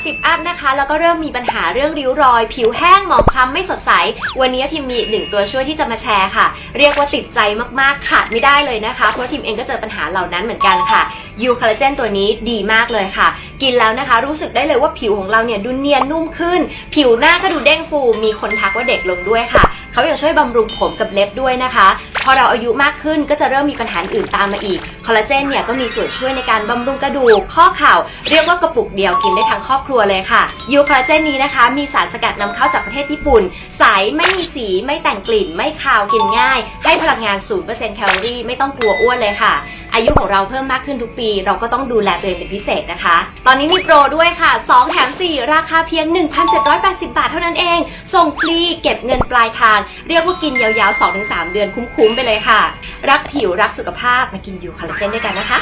30 อัพนะคะ แล้วก็เริ่มมีปัญหาเรื่องริ้วรอย ผิวแห้งหมองคล้ำไม่สดใส วันนี้ทีมมีหนึ่งตัวช่วยที่จะมาแชร์ค่ะ เรียกว่าติดใจมากๆ ขาดไม่ได้เลยนะคะ เพราะทีมเองก็เจอปัญหาเหล่านั้นเหมือนกันค่ะยูคอลลาเจนตัวนี้ดีมากเลยค่ะ กินแล้วนะคะ รู้สึกได้เลยว่าผิวของเราเนี่ยดูเนียนนุ่มขึ้น ผิวหน้าก็ดูเด้งฟู มีคนทักว่าเด็กลงด้วยค่ะ เขายังช่วยบำรุงผมกับเล็บด้วยนะคะ พอเราอายุมากขึ้นก็จะเริ่มมีปัญหาอื่นตามมาอีก คอลลาเจนเนี่ยก็มีส่วนช่วยในการบำรุงกระดูก ข้อเข่า เรียกว่ากระปุกเดียวกินได้ทั้งครอบครัวเลยค่ะ ยูคอลลาเจนนี้นะคะ มีสารสกัดนำเข้าจากประเทศญี่ปุ่น ใส ไม่มีสี ไม่แต่งกลิ่น ไม่คาว กินง่าย ให้พลังงาน 0%แคลอรี่ ไม่ต้องกลัวอ้วนเลยค่ะ อายุของเราเพิ่มมากขึ้นทุกปี เราก็ต้องดูแลตัวเองเป็นพิเศษนะคะ ตอนนี้มีโปรด้วยค่ะ2แถม4 ราคาเพียง 1,780 บาทเท่านั้นเอง ส่งฟรีเก็บเงินปลายทาง เรียกว่ากินยาวๆ 2-3 เดือนคุ้มๆไปเลยค่ะ รักผิวรักสุขภาพมากินยูคอลลาเจนด้วยกันนะคะ